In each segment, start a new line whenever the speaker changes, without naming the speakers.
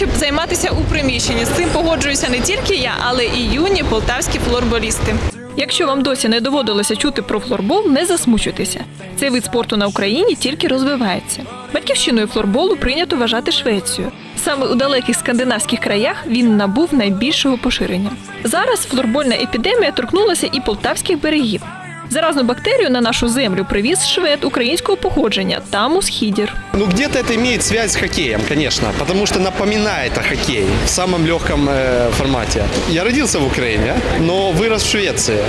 краще займатися у приміщенні. З цим погоджуюся не тільки я, але і юні полтавські флорболісти. Якщо вам досі не доводилося чути про флорбол, не засмучуйтеся. Цей вид спорту на Україні тільки розвивається. Батьківщиною флорболу прийнято вважати Швецію. Саме у далеких скандинавських краях він набув найбільшого поширення. Зараз флорбольна епідемія торкнулася і полтавських берегів. Заразну бактерію на нашу землю привіз швед українського походження Тамус Хідір.
Ну, где-то это имеет связь с хоккеем, конечно, потому что напоминает о хоккее в самом легком э, формате. Я родился в Украине, но вырос в Швеции.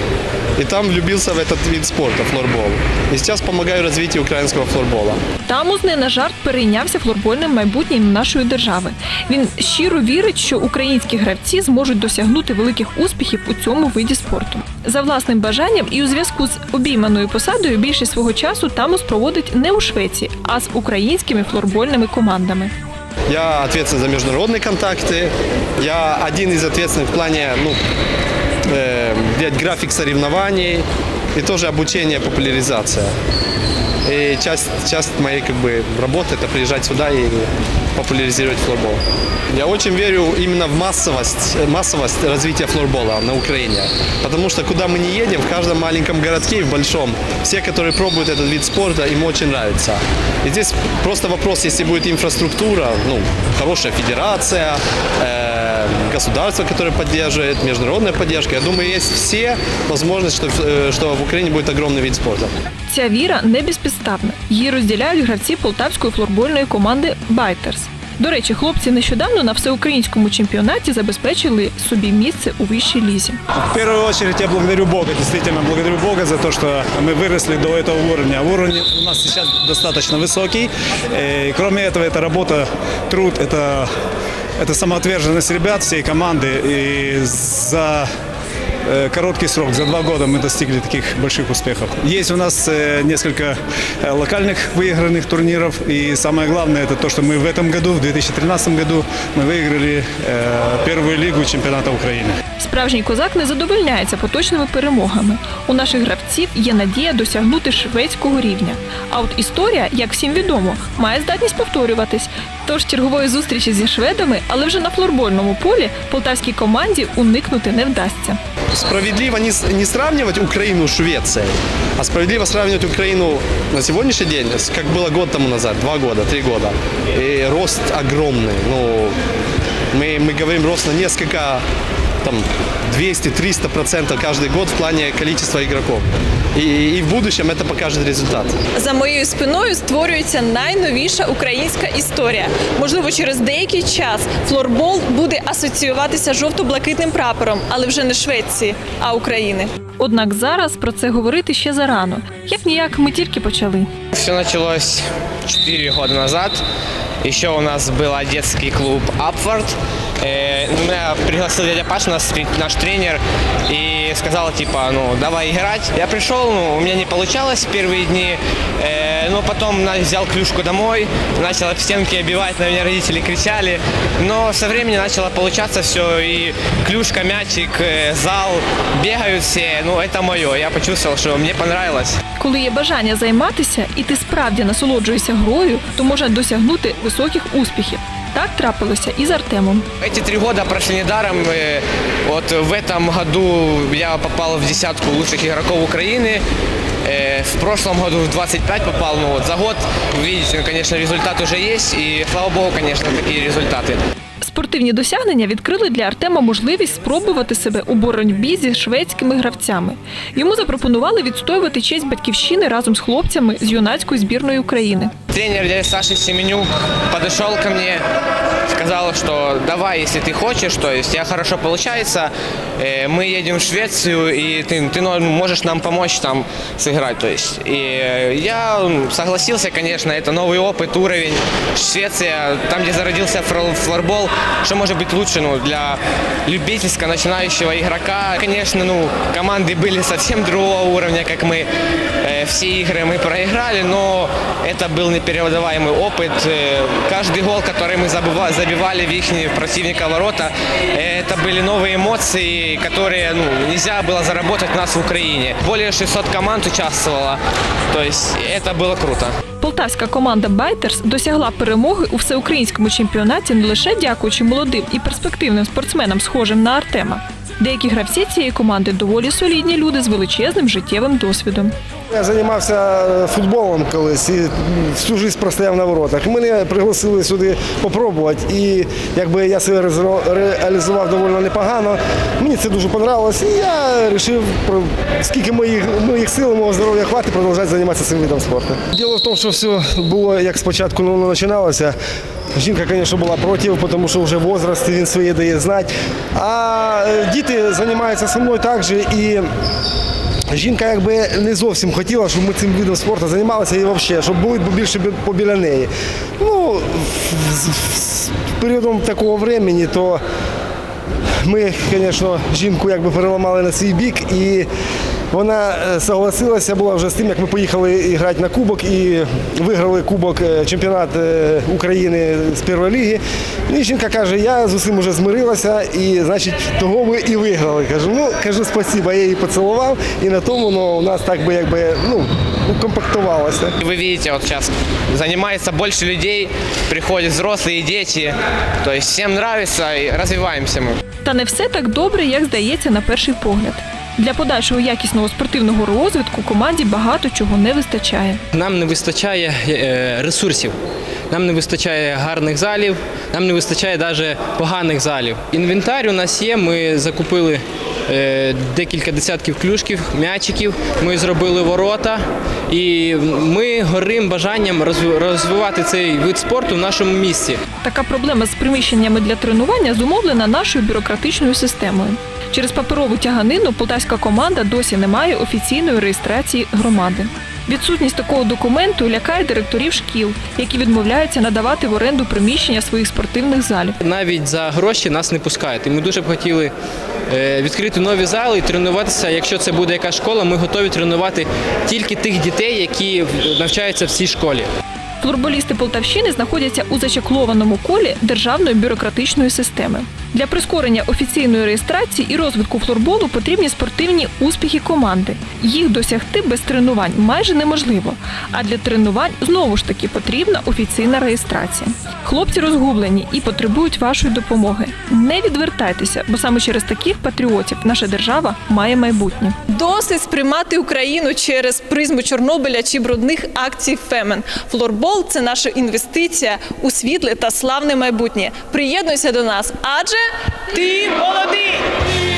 И там влюбился в этот вид спорта, флорбол. И сейчас помогаю развитию украинского флорбола.
Тамус не на жарт перейнявся флорбольним майбутнім нашої держави. Він щиро вірить, що українські гравці зможуть досягнути великих успіхів у цьому виді спорту. За власним бажанням і у зв'язку з обійманою посадою більшість свого часу Тамус проводить не у Швеції, а з українськими флорбольними командами.
Я ответственен за международные контакты. Я один из ответственных в плане, ну, э, делать график соревнований и тоже обучение, популяризация. И часть, часть моей как бы, работы это приезжать сюда и популяризировать флорбол. Я очень верю именно в массовость, массовость развития флорбола на Украине. Потому что куда мы не едем, в каждом маленьком городке и в большом, все, которые пробуют этот вид спорта, им очень нравится. И здесь просто вопрос, если будет инфраструктура, ну, хорошая федерация, э, государство, которое поддерживает, международная поддержка. Я думаю, есть все возможности, что, э, что в Украине будет огромный вид спорта.
Ця віра не безпідставна. Її розділяють гравці полтавської флорбольної команди Байтерс. До речі, хлопці нещодавно на всеукраїнському чемпіонаті забезпечили собі місце у вищій лізі.
В первую очередь я благодарю Бога, действительно благодарю Бога за то, что мы выросли до этого уровня. Уровень у нас сейчас достаточно высокий. Э, И кроме этого, это работа, труд, это, это самоотверженность ребят, всей команды. И за э, короткий срок, за два года мы достигли таких больших успехов. Есть у нас э, несколько э, локальных выигранных турниров. И самое главное, это то, что мы в этом году, в 2013 году, мы выиграли э, первую лигу чемпионата Украины.
Справжній козак не задовольняється поточними перемогами. У наших гравців є надія досягнути шведського рівня. А от історія, як всім відомо, має здатність повторюватись. Тож чергової зустрічі зі шведами, але вже на флорбольному полі полтавській команді уникнути не вдасться.
Справедливо не, с- не сравнивать Украину с Швецией, а справедливо сравнивать Украину на сегодняшний день, с- как было год тому назад, два года, три года. И рост огромный. Ну, мы, мы говорим рост на несколько, там, 200-300 процентов каждый год в плане количества игроков. И, и в будущем это покажет результат.
За моєю спиною створюється найновіша українська історія. Можливо, через деякий час флорбол буде асоціюватися жовто-блакитним прапором, але вже не Швеції, а України. Однак зараз про це говорити ще зарано. Як ніяк ми тільки почали.
Все почалось 4 роки назад. Еще у нас был детский клуб «Апфорд». Мене Меня пригласил дядя Паш, наш тренер, и сказал, типа, ну, давай играть. Я пришел, ну, у меня не получалось в первые дни, э, но потом на- взял клюшку домой, начал об стенки обивать, на меня родители кричали, но со временем начало получаться все, и клюшка, мячик, э, зал, бегают все, ну, это мое. Я почувствовал, что мне понравилось.
Коли є бажання займатися, і ти справді насолоджуєшся грою, то можна досягнути високих успіхів. Так трапилося і з Артемом.
Эти три года прошли недаром. Э, Вот в этом году я попал в десятку лучших игроков Украины. Э, В прошлом году в 25 попал. Ну вот за год, вы видите, ну, конечно, результат уже есть. И слава богу, конечно, такие результаты.
Спортивні досягнення відкрили для Артема можливість спробувати себе у боротьбі зі шведськими гравцями. Йому запропонували відстоювати честь батьківщини разом з хлопцями з юнацької збірної України.
Тренер Саша Семенюк подошел ко мне, сказал, что давай, если ты хочешь, то есть я хорошо получается, э, мы едем в Швецию, и ты, ты ну, можешь нам помочь там сыграть. То есть. И э, я согласился, конечно, это новый опыт, уровень. Швеция, там, где зародился флор- флорбол, что может быть лучше ну, для любительского начинающего игрока. Конечно, ну, команды были совсем другого уровня, как мы. Э, Все игры мы проиграли, но это был непередаваемый опыт. Э, Каждый гол, который мы забыва- забивали в их противника ворота, э, это были новые эмоции, которые ну, нельзя было заработать у нас в Украине. Более 600 команд участвовало, то есть это было круто.
Полтавська команда Байтерс досягла перемоги у всеукраїнському чемпіонаті не лише дякуючи молодим і перспективним спортсменам, схожим на Артема. Деякі гравці цієї команди доволі солідні люди з величезним життєвим досвідом.
Я займався футболом колись і всю життя простояв на воротах. Мене пригласили сюди попробувати, і якби я себе реалізував доволі непогано. Мені це дуже понравилось, і я вирішив, скільки моїх, моїх сил, мого здоров'я хватить, продовжувати займатися цим видом спорту. Діло в тому, що все було як спочатку ну, починалося. Жінка, звісно, була проти, тому що вже возраст, він своє дає знати. А е, діти займаються зі мною так же і Жінка якби не зовсім хотіла, щоб ми цим видом спорту займалися і взагалі, щоб були більше бі- побіля неї. Ну, з періодом такого времени, то ми, звісно, жінку якби переламали на свій бік, і вона е, согласилася була вже з тим, як ми поїхали грати на кубок і виграли кубок е, чемпіонат е, України з першої ліги. І жінка каже, я з усім вже змирилася, і значить того ми і виграли. Кажу, ну кажу, спасибо, я її поцілував, і на тому ну, у нас так би якби ну, укомпактувалося.
И Вы видите, вот сейчас занимается больше людей, приходят взрослые и дети. То есть всем нравится и развиваемся мы.
Та не все так добре, як здається на перший погляд. Для подальшого якісного спортивного розвитку команді багато чого не вистачає.
Нам не вистачає е, ресурсів. Нам не вистачає гарних залів, нам не вистачає навіть поганих залів. Інвентар у нас є. Ми закупили е, декілька десятків клюшків, м'ячиків. Ми зробили ворота, і ми горим бажанням розвивати цей вид спорту в нашому місті.
Така проблема з приміщеннями для тренування зумовлена нашою бюрократичною системою. Через паперову тяганину полтавська команда досі не має офіційної реєстрації громади. Відсутність такого документу лякає директорів шкіл, які відмовляються надавати в оренду приміщення своїх спортивних залів.
Навіть за гроші нас не пускають. І ми дуже б хотіли е, відкрити нові зали і тренуватися. Якщо це буде яка школа, ми готові тренувати тільки тих дітей, які навчаються в цій школі.
Флорболісти Полтавщини знаходяться у зачеклованому колі державної бюрократичної системи. Для прискорення офіційної реєстрації і розвитку флорболу потрібні спортивні успіхи команди. Їх досягти без тренувань майже неможливо. А для тренувань знову ж таки потрібна офіційна реєстрація. Хлопці розгублені і потребують вашої допомоги. Не відвертайтеся, бо саме через таких патріотів наша держава має майбутнє. Досить сприймати Україну через призму Чорнобиля чи брудних акцій Фемен. Флорбол це наша інвестиція у світле та славне майбутнє. Приєднуйся до нас, адже ти молодий!